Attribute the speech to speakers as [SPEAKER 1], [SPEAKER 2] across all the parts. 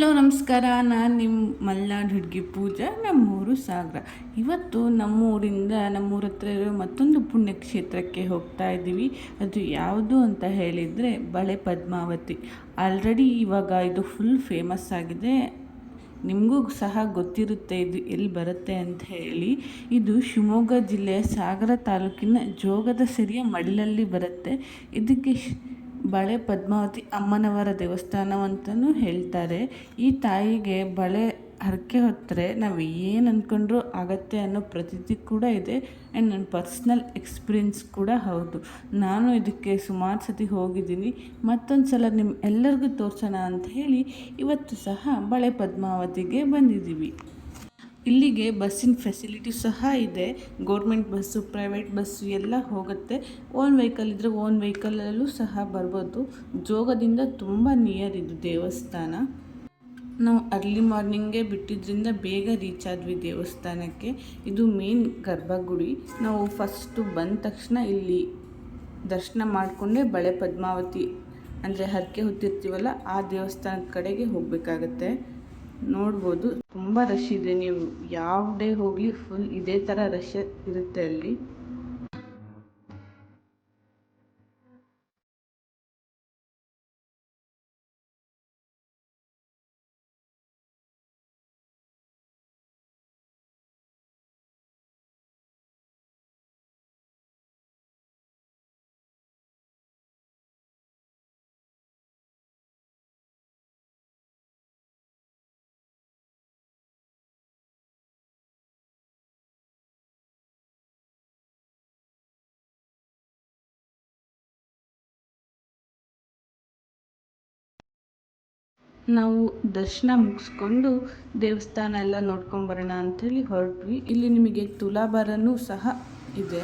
[SPEAKER 1] Hello, ನಮಸ್ಕಾರ. ನಾನು ನಿಮ್ಮ ಮಲ್ನಾಡು ಹುಡುಗಿ ಪೂಜಾ, ನಮ್ಮೂರು ಸಾಗರ. ಇವತ್ತು ನಮ್ಮೂರಿಂದ, ನಮ್ಮೂರ ಹತ್ರ ಇರೋ ಮತ್ತೊಂದು ಪುಣ್ಯಕ್ಷೇತ್ರಕ್ಕೆ ಹೋಗ್ತಾ ಇದ್ದೀವಿ. ಅದು ಯಾವುದು ಅಂತ ಹೇಳಿದರೆ ಬಳೆ ಪದ್ಮಾವತಿ. ಆಲ್ರೆಡಿ ಇವಾಗ ಇದು ಫುಲ್ ಫೇಮಸ್ ಆಗಿದೆ. ನಿಮಗೂ ಸಹ ಗೊತ್ತಿರುತ್ತೆ ಇದು ಎಲ್ಲಿ ಬರುತ್ತೆ ಅಂತ ಹೇಳಿ. ಇದು ಶಿವಮೊಗ್ಗ ಜಿಲ್ಲೆಯ ಸಾಗರ ತಾಲೂಕಿನ ಜೋಗದ ಸರಿಯ ಮಡಲಲ್ಲಿ ಬರುತ್ತೆ. ಇದಕ್ಕೆ ಬಳೆ ಪದ್ಮಾವತಿ ಅಮ್ಮನವರ ದೇವಸ್ಥಾನವಂತಲೂ ಹೇಳ್ತಾರೆ, ಈ ತಾಯಿಗೆ ಬಳೆ ಹರಕೆ ಹೊತ್ತರೆ ನಾವು ಏನು ಅಂದ್ಕೊಂಡ್ರೂ ಆಗತ್ತೆ ಅನ್ನೋ ಪ್ರತೀತಿ ಕೂಡ ಇದೆ ಆ್ಯಂಡ್ ನನ್ನ ಪರ್ಸ್ನಲ್ ಎಕ್ಸ್ಪೀರಿಯನ್ಸ್ ಕೂಡ ಹೌದು. ನಾನು ಇದಕ್ಕೆ ಸುಮಾರು ಸತಿ ಹೋಗಿದ್ದೀನಿ. ಮತ್ತೊಂದು ಸಲ ನಿಮ್ಮ ಎಲ್ಲರಿಗೂ ತೋರಿಸೋಣ ಅಂತ ಹೇಳಿ ಇವತ್ತು ಸಹ ಬಳೆ ಪದ್ಮಾವತಿಗೆ ಬಂದಿದ್ದೀವಿ. ಇಲ್ಲಿಗೆ ಬಸ್ಸಿನ ಫೆಸಿಲಿಟಿ ಸಹ ಇದೆ. ಗೌರ್ಮೆಂಟ್ ಬಸ್ಸು ಪ್ರೈವೇಟ್ ಬಸ್ಸು ಎಲ್ಲ ಹೋಗುತ್ತೆ. ಓನ್ ವೆಹಿಕಲ್ ಇದ್ದರೆ ಓನ್ ವೆಹಿಕಲಲ್ಲೂ ಸಹ ಬರ್ಬೋದು. ಜೋಗದಿಂದ ತುಂಬ ನಿಯರ್ ಇದು ದೇವಸ್ಥಾನ. ನಾವು ಅರ್ಲಿ ಮಾರ್ನಿಂಗೇ ಬಿಟ್ಟಿದ್ದರಿಂದ ಬೇಗ ರೀಚ್ ಆದ್ವಿ ದೇವಸ್ಥಾನಕ್ಕೆ. ಇದು ಮೇನ್ ಗರ್ಭಗುಡಿ. ನಾವು ಫಸ್ಟು ಬಂದ ತಕ್ಷಣ ಇಲ್ಲಿ ದರ್ಶನ ಮಾಡಿಕೊಂಡೇ ಬಳೆ ಪದ್ಮಾವತಿ ಅಂದರೆ ಹರಕೆ ಹೊತ್ತಿರ್ತೀವಲ್ಲ ಆ ದೇವಸ್ಥಾನದ ಕಡೆಗೆ ಹೋಗಬೇಕಾಗತ್ತೆ. ನೋಡ್ಬೋದು. ತುಂಬ ರಶ್ ಇದೆ. ನೀವು ಯಾವುದೇ ಹೋಗಲಿ ಫುಲ್ ಇದೇ ಥರ ರಶ್ ಇರುತ್ತೆ ಅಲ್ಲಿ. ನಾವು ದರ್ಶನ ಮುಗಿಸ್ಕೊಂಡು ದೇವಸ್ಥಾನ ಎಲ್ಲ ನೋಡ್ಕೊಂಬರೋಣ ಅಂಥೇಳಿ ಹೊರಟ್ವಿ. ಇಲ್ಲಿ ನಿಮಗೆ ತುಲಾಭಾರನೂ ಸಹ ಇದೆ.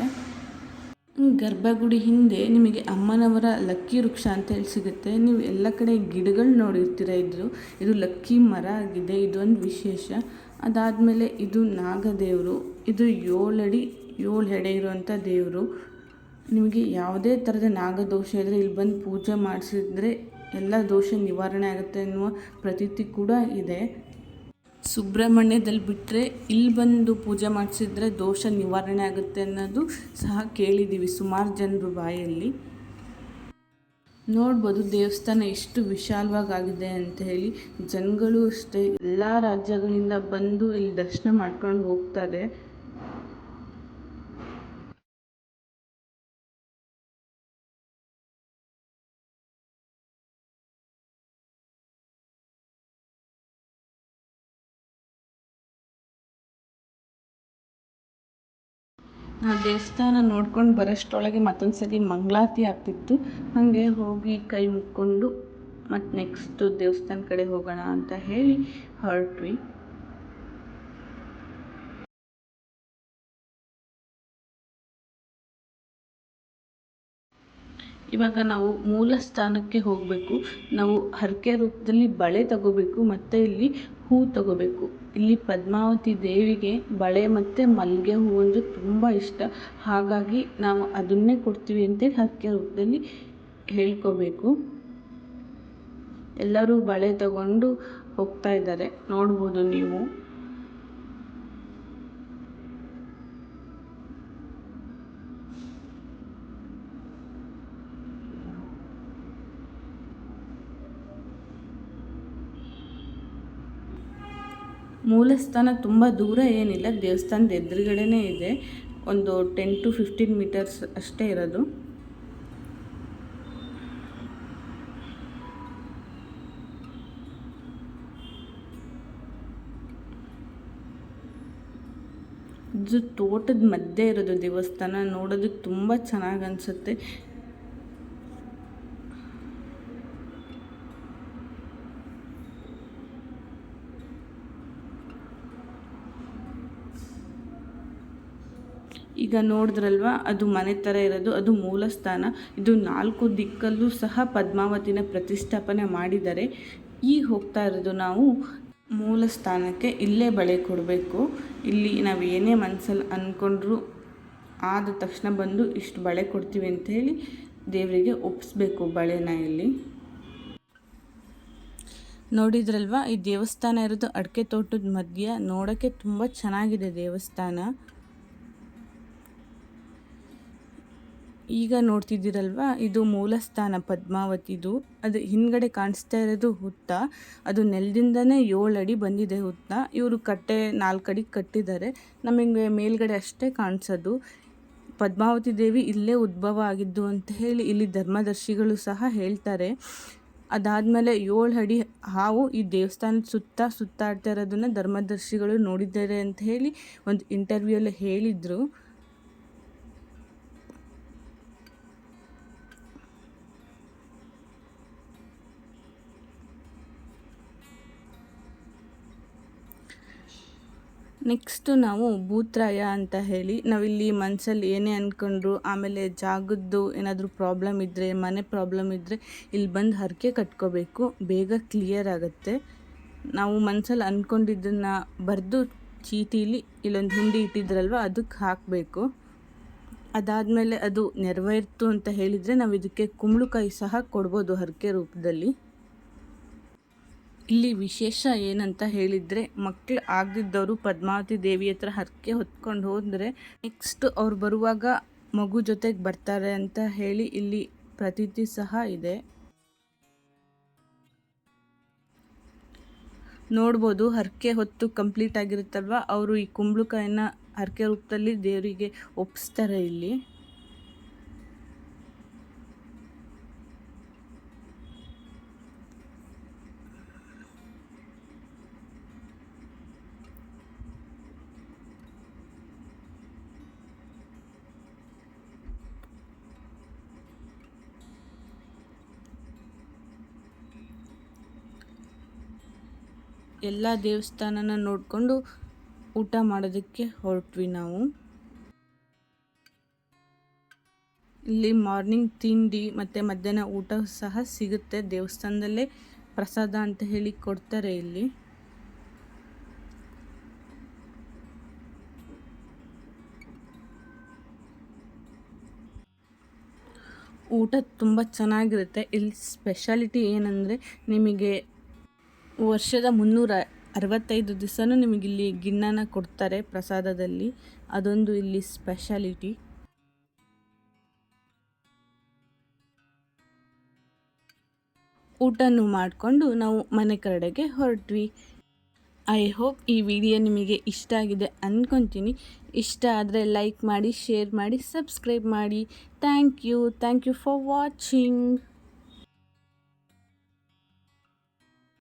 [SPEAKER 1] ಗರ್ಭಗುಡಿ ಹಿಂದೆ ನಿಮಗೆ ಅಮ್ಮನವರ ಲಕ್ಕಿ ವೃಕ್ಷ ಅಂತ ಹೇಳಿ ಸಿಗುತ್ತೆ. ನೀವು ಎಲ್ಲ ಕಡೆ ಗಿಡಗಳು ನೋಡಿರ್ತೀರ ಇದ್ರು. ಇದು ಲಕ್ಕಿ ಮರ ಆಗಿದೆ. ಇದೊಂದು ವಿಶೇಷ. ಅದಾದಮೇಲೆ ಇದು ನಾಗದೇವರು. ಇದು ಏಳಡಿ ಏಳು ಹೆಡೆ ಇರುವಂಥ ದೇವರು. ನಿಮಗೆ ಯಾವುದೇ ಥರದ ನಾಗದೋಷ ಇದ್ದರೆ ಇಲ್ಲಿ ಬಂದು ಪೂಜೆ ಮಾಡಿಸಿದ್ರೆ ಎಲ್ಲ ದೋಷ ನಿವಾರಣೆ ಆಗುತ್ತೆ ಅನ್ನುವ ಪ್ರತೀತಿ ಕೂಡ ಇದೆ. ಸುಬ್ರಹ್ಮಣ್ಯದಲ್ಲಿ ಬಿಟ್ಟರೆ ಇಲ್ಲಿ ಬಂದು ಪೂಜೆ ಮಾಡಿಸಿದ್ರೆ ದೋಷ ನಿವಾರಣೆ ಆಗುತ್ತೆ ಅನ್ನೋದು ಸಹ ಕೇಳಿದ್ದೀವಿ ಸುಮಾರು ಜನರು ಬಾಯಲ್ಲಿ. ನೋಡ್ಬೋದು ದೇವಸ್ಥಾನ ಎಷ್ಟು ವಿಶಾಲವಾಗಿದೆ ಅಂತ ಹೇಳಿ ಜನಗಳು ಅಷ್ಟೇ. ಎಲ್ಲ ರಾಜ್ಯಗಳಿಂದ ಬಂದು ಇಲ್ಲಿ ದರ್ಶನ ಮಾಡ್ಕೊಂಡು ಹೋಗ್ತಾರೆ. ಆ ದೇವಸ್ಥಾನ ನೋಡ್ಕೊಂಡು ಬರೋಷ್ಟರೊಳಗೆ ಮತ್ತೊಂದು ಸರಿ ಮಂಗಳಾರತಿ ಆಗ್ತಿತ್ತು. ಹಾಗೆ ಹೋಗಿ ಕೈ ಮುಕ್ಕೊಂಡು ಮತ್ತು ನೆಕ್ಸ್ಟು ದೇವಸ್ಥಾನ ಕಡೆ ಹೋಗೋಣ ಅಂತ ಹೇಳಿ ಹೊರಟ್ವಿ. ಇವಾಗ ನಾವು ಮೂಲ ಸ್ಥಾನಕ್ಕೆ ಹೋಗಬೇಕು. ನಾವು ಹರಕೆ ರೂಪದಲ್ಲಿ ಬಳೆ ತಗೋಬೇಕು, ಮತ್ತು ಇಲ್ಲಿ ಹೂ ತಗೋಬೇಕು. ಇಲ್ಲಿ ಪದ್ಮಾವತಿ ದೇವಿಗೆ ಬಳೆ ಮತ್ತು ಮಲ್ಲಿಗೆ ಹೂ ಅಂದರೆ ತುಂಬ ಇಷ್ಟ. ಹಾಗಾಗಿ ನಾವು ಅದನ್ನೇ ಕೊಡ್ತೀವಿ ಅಂತೇಳಿ ಹರಕೆ ರೂಪದಲ್ಲಿ ಹೇಳ್ಕೋಬೇಕು. ಎಲ್ಲರೂ ಬಳೆ ತಗೊಂಡು ಹೋಗ್ತಾ ಇದ್ದಾರೆ. ನೋಡ್ಬೋದು ನೀವು. ಮೂಲಸ್ಥಾನ ತುಂಬ ದೂರ ಏನಿಲ್ಲ, ದೇವಸ್ಥಾನದ ಎದುರುಗಡೆನೇ ಇದೆ. ಒಂದು ಟೆನ್ ಟು ಫಿಫ್ಟೀನ್ ಮೀಟರ್ಸ್ ಅಷ್ಟೇ ಇರೋದು. ಇದು ತೋಟದ ಮಧ್ಯೆ ಇರೋದು ದೇವಸ್ಥಾನ, ನೋಡೋದಕ್ಕೆ ತುಂಬ ಚೆನ್ನಾಗಿ ಅನಿಸುತ್ತೆ. ಈಗ ನೋಡಿದ್ರಲ್ವ, ಅದು ಮನೆ ಥರ ಇರೋದು, ಅದು ಮೂಲ ಸ್ಥಾನ ಇದು ನಾಲ್ಕು ದಿಕ್ಕಲ್ಲೂ ಸಹ ಪದ್ಮಾವತಿನ ಪ್ರತಿಷ್ಠಾಪನೆ ಮಾಡಿದ್ದಾರೆ ಈಗ ಹೋಗ್ತಾ ಇರೋದು ನಾವು ಮೂಲ ಸ್ಥಾನಕ್ಕೆ ಇಲ್ಲೇ ಬಳೆ ಕೊಡಬೇಕು. ಇಲ್ಲಿ ನಾವು ಏನೇ ಮನಸ್ಸಲ್ಲಿ ಅಂದ್ಕೊಂಡ್ರು ಆದ ತಕ್ಷಣ ಬಂದು ಇಷ್ಟು ಬಳೆ ಕೊಡ್ತೀವಿ ಅಂತ ಹೇಳಿ ದೇವರಿಗೆ ಒಪ್ಪಿಸ್ಬೇಕು ಬಳೆನ ಇಲ್ಲಿ. ನೋಡಿದ್ರಲ್ವಾ, ಈ ದೇವಸ್ಥಾನ ಇರೋದು ಅಡಿಕೆ ತೋಟದ ಮಧ್ಯ ನೋಡೋಕ್ಕೆ ತುಂಬ ಚೆನ್ನಾಗಿದೆ ದೇವಸ್ಥಾನ. ಈಗ ನೋಡ್ತಿದ್ದೀರಲ್ವಾ? ಇದು ಮೂಲಸ್ಥಾನ ಪದ್ಮಾವತಿದು. ಅದು ಹಿಂದ್ಗಡೆ ಕಾಣಿಸ್ತಾ ಇರೋದು ಹುತ್ತ. ಅದು ನೆಲದಿಂದನೇ ಏಳು ಅಡಿ ಬಂದಿದೆ ಹುತ್ತ. ಇವರು ಕಟ್ಟೆ ನಾಲ್ಕು ಅಡಿ ಕಟ್ಟಿದ್ದಾರೆ. ನಮಗೆ ಮೇಲ್ಗಡೆ ಅಷ್ಟೇ ಕಾಣಿಸೋದು. ಪದ್ಮಾವತಿ ದೇವಿ ಇಲ್ಲೇ ಉದ್ಭವ ಆಗಿದ್ದು ಅಂತ ಹೇಳಿ ಇಲ್ಲಿ ಧರ್ಮದರ್ಶಿಗಳು ಸಹ ಹೇಳ್ತಾರೆ. ಅದಾದಮೇಲೆ ಏಳು ಅಡಿ ಹಾವು ಈ ದೇವಸ್ಥಾನದ ಸುತ್ತ ಸುತ್ತಾಡ್ತಾ ಇರೋದನ್ನ ಧರ್ಮದರ್ಶಿಗಳು ನೋಡಿದ್ದಾರೆ ಅಂತ ಹೇಳಿ ಒಂದು ಇಂಟರ್ವ್ಯೂಲ್ಲಿ ಹೇಳಿದರು. ನೆಕ್ಸ್ಟು ನಾವು ಭೂತ್ರಾಯ ಅಂತ ಹೇಳಿ, ನಾವಿಲ್ಲಿ ಮನಸ್ಸಲ್ಲಿ ಏನೇ ಅಂದ್ಕೊಂಡ್ರು ಆಮೇಲೆ ಜಾಗದ್ದು ಏನಾದರೂ ಪ್ರಾಬ್ಲಮ್ ಇದ್ದರೆ ಮನೆ ಪ್ರಾಬ್ಲಮ್ ಇದ್ದರೆ ಇಲ್ಲಿ ಬಂದು ಹರಕೆ ಕಟ್ಕೋಬೇಕು, ಬೇಗ ಕ್ಲಿಯರ್ ಆಗುತ್ತೆ. ನಾವು ಮನಸ್ಸಲ್ಲಿ ಅಂದ್ಕೊಂಡಿದ್ದನ್ನು ಬರೆದು ಚೀಟಿಲಿ ಇಲ್ಲೊಂದು ಹಿಂಡಿ ಇಟ್ಟಿದ್ರಲ್ವ, ಅದಕ್ಕೆ ಹಾಕಬೇಕು. ಅದಾದಮೇಲೆ ಅದು ನೆರವೇರ್ತು ಅಂತ ಹೇಳಿದರೆ ನಾವು ಇದಕ್ಕೆ ಕುಂಬಳಕಾಯಿ ಸಹ ಕೊಡ್ಬೋದು ಹರಕೆ ರೂಪದಲ್ಲಿ. ಇಲ್ಲಿ ವಿಶೇಷ ಏನಂತ ಹೇಳಿದರೆ ಮಕ್ಕಳು ಆಗದಿದ್ದವರು ಪದ್ಮಾವತಿ ದೇವಿ ಹತ್ರ ಹರಕೆ ಹೊತ್ಕೊಂಡು ಹೋದರೆ ನೆಕ್ಸ್ಟ್ ಅವ್ರು ಬರುವಾಗ ಮಗು ಜೊತೆಗೆ ಬರ್ತಾರೆ ಅಂತ ಹೇಳಿ ಇಲ್ಲಿ ಪ್ರತೀತಿ ಸಹ ಇದೆ. ನೋಡ್ಬೋದು ಹರಕೆ ಹೊತ್ತು ಕಂಪ್ಲೀಟ್ ಆಗಿರುತ್ತಲ್ವ? ಅವರು ಈ ಕುಂಬಳಕಾಯಿನ ಹರಕೆ ರೂಪದಲ್ಲಿ ದೇವರಿಗೆ ಒಪ್ಪಿಸ್ತಾರೆ ಇಲ್ಲಿ. ಎಲ್ಲ ದೇವಸ್ಥಾನನ ನೋಡಿಕೊಂಡು ಊಟ ಮಾಡೋದಕ್ಕೆ ಹೊರಟ್ವಿ ನಾವು. ಇಲ್ಲಿ ಮಾರ್ನಿಂಗ್ ತಿಂಡಿ ಮತ್ತು ಮಧ್ಯಾಹ್ನ ಊಟ ಸಹ ಸಿಗುತ್ತೆ. ದೇವಸ್ಥಾನದಲ್ಲೇ ಪ್ರಸಾದ ಅಂತ ಹೇಳಿ ಕೊಡ್ತಾರೆ ಇಲ್ಲಿ. ಊಟ ತುಂಬ ಚೆನ್ನಾಗಿರುತ್ತೆ. ಇಲ್ಲಿ ಸ್ಪೆಷಾಲಿಟಿ ಏನಂದರೆ ನಿಮಗೆ ವರ್ಷದ ಮುನ್ನೂರ ಅರವತ್ತೈದು ದಿವಸನೂ ನಿಮಗಿಲ್ಲಿ ಗಿಣ್ಣನ ಕೊಡ್ತಾರೆ ಪ್ರಸಾದದಲ್ಲಿ. ಅದೊಂದು ಇಲ್ಲಿ ಸ್ಪೆಷಾಲಿಟಿ. ಊಟನೂ ಮಾಡಿಕೊಂಡು ನಾವು ಮನೆ ಕಡೆಗೆ ಹೊರಟ್ವಿ. ಐ ಹೋಪ್ ಈ ವಿಡಿಯೋ ನಿಮಗೆ ಇಷ್ಟ ಆಗಿದೆ ಅಂದ್ಕೊತೀನಿ ಇಷ್ಟ ಆದರೆ ಲೈಕ್ ಮಾಡಿ, ಶೇರ್ ಮಾಡಿ, ಸಬ್ಸ್ಕ್ರೈಬ್ ಮಾಡಿ. Thank you. Thank you for watching.